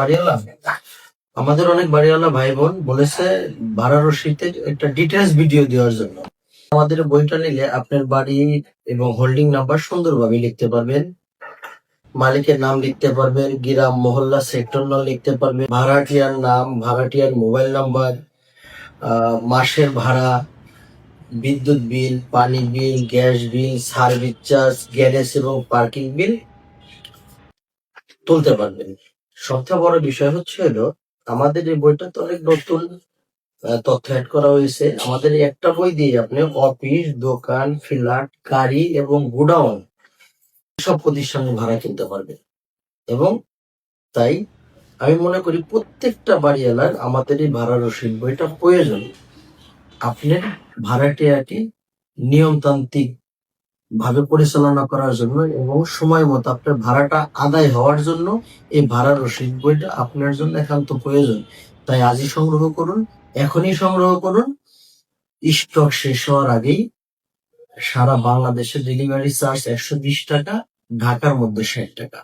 বাড়িওয়ালা? আমাদের অনেক বাড়িওয়ালা ভাই বোন বলেছে রসিদের একটা ডিটেলস ভিডিও দেওয়ার জন্য। আমাদের বইটা নিলে আপনার বাড়ি এবং হোল্ডিং নাম্বার সুন্দরভাবে লিখতে পারবেন। মালিকের নাম লিখতে পারবেন, গ্রাম, মহল্লা সেক্টর নাম লিখতে পারবেন, ভাড়াটিয়ার নাম, ভাড়াটিয়ার মোবাইল নাম্বার মাসের ভাড়া, বিদ্যুৎ বিল, পানি bill, gas bill service charge garage এবং পার্কিং বিল তুলতে পারবেন। সবচেয়ে বড় বিষয় হচ্ছে হলো, আমাদের এই বইটা তো অনেক নতুন তথ্য অ্যাড করা হয়েছে। আমাদের একটা বই দিয়ে আপনি অফিস দোকান ফ্ল্যাট গাড়ি এবং গোডাউন সব প্রতিষ্ঠানের ভাড়া কিনতে পারবেন। এবং তাই আমি মনে করি প্রত্যেকটা বাড়িওয়ালার আমাদের এই ভাড়া রসিদ বইটা প্রয়োজন। আপনার ভাড়াটিয়াটি নিয়মতান্ত্রিক ভাবে পরিচালনা করার জন্য এবং সময় মতো আপনার ভাড়াটা আদায় হওয়ার জন্য এই ভাড়া রসিদ বইটা আপনার জন্য একান্ত প্রয়োজন। তাই আজই সংগ্রহ করুন, এখনই সংগ্রহ করুন। স্টক শেষ হওয়ার আগেই সারা বাংলাদেশে ডেলিভারি চার্জ একশো বিশ টাকা, ঢাকার মধ্যে ষাট টাকা।